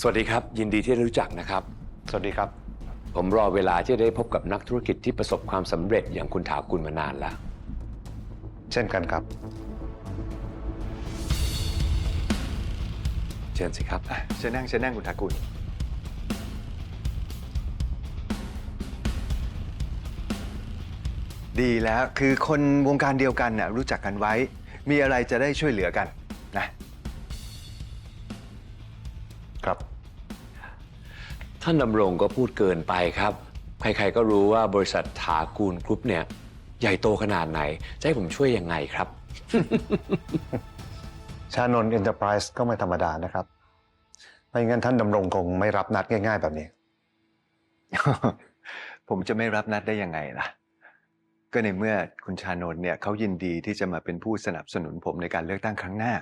สวัสดีครับ ยินดีที่ได้รู้จักนะครับ สวัสดีครับ ผมรอเวลาที่จะได้พบกับนักธุรกิจที่ประสบความสำเร็จอย่างคุณถากุลมานานแล้ว เช่นกันครับ เชิญสิครับ เชิญนั่งเชิญนั่งคุณถากุล ดีแล้วคือคนวงการเดียวกันน่ะรู้จักกันไว้ มีอะไรจะได้ช่วยเหลือกันนะ ครับ ท่านดำรงก็พูดเกินไปครับ ใครๆก็รู้ว่าบริษัทถากูลกรุ๊ปเนี่ย ใหญ่โตขนาดไหน จะให้ผมช่วยยังไงครับ ชานนท์เอ็นเตอร์ไพรส์ก็ไม่ธรรมดานะครับ ไม่งั้นท่านดำรงคงไม่รับนัดง่ายๆแบบนี้ ผมจะไม่รับนัดได้ยังไงล่ะ ก็ในเมื่อคุณชานนท์เนี่ยเขายินดีที่จะมาเป็นผู้สนับสนุนผมในการเลือกตั้งครั้งหน้า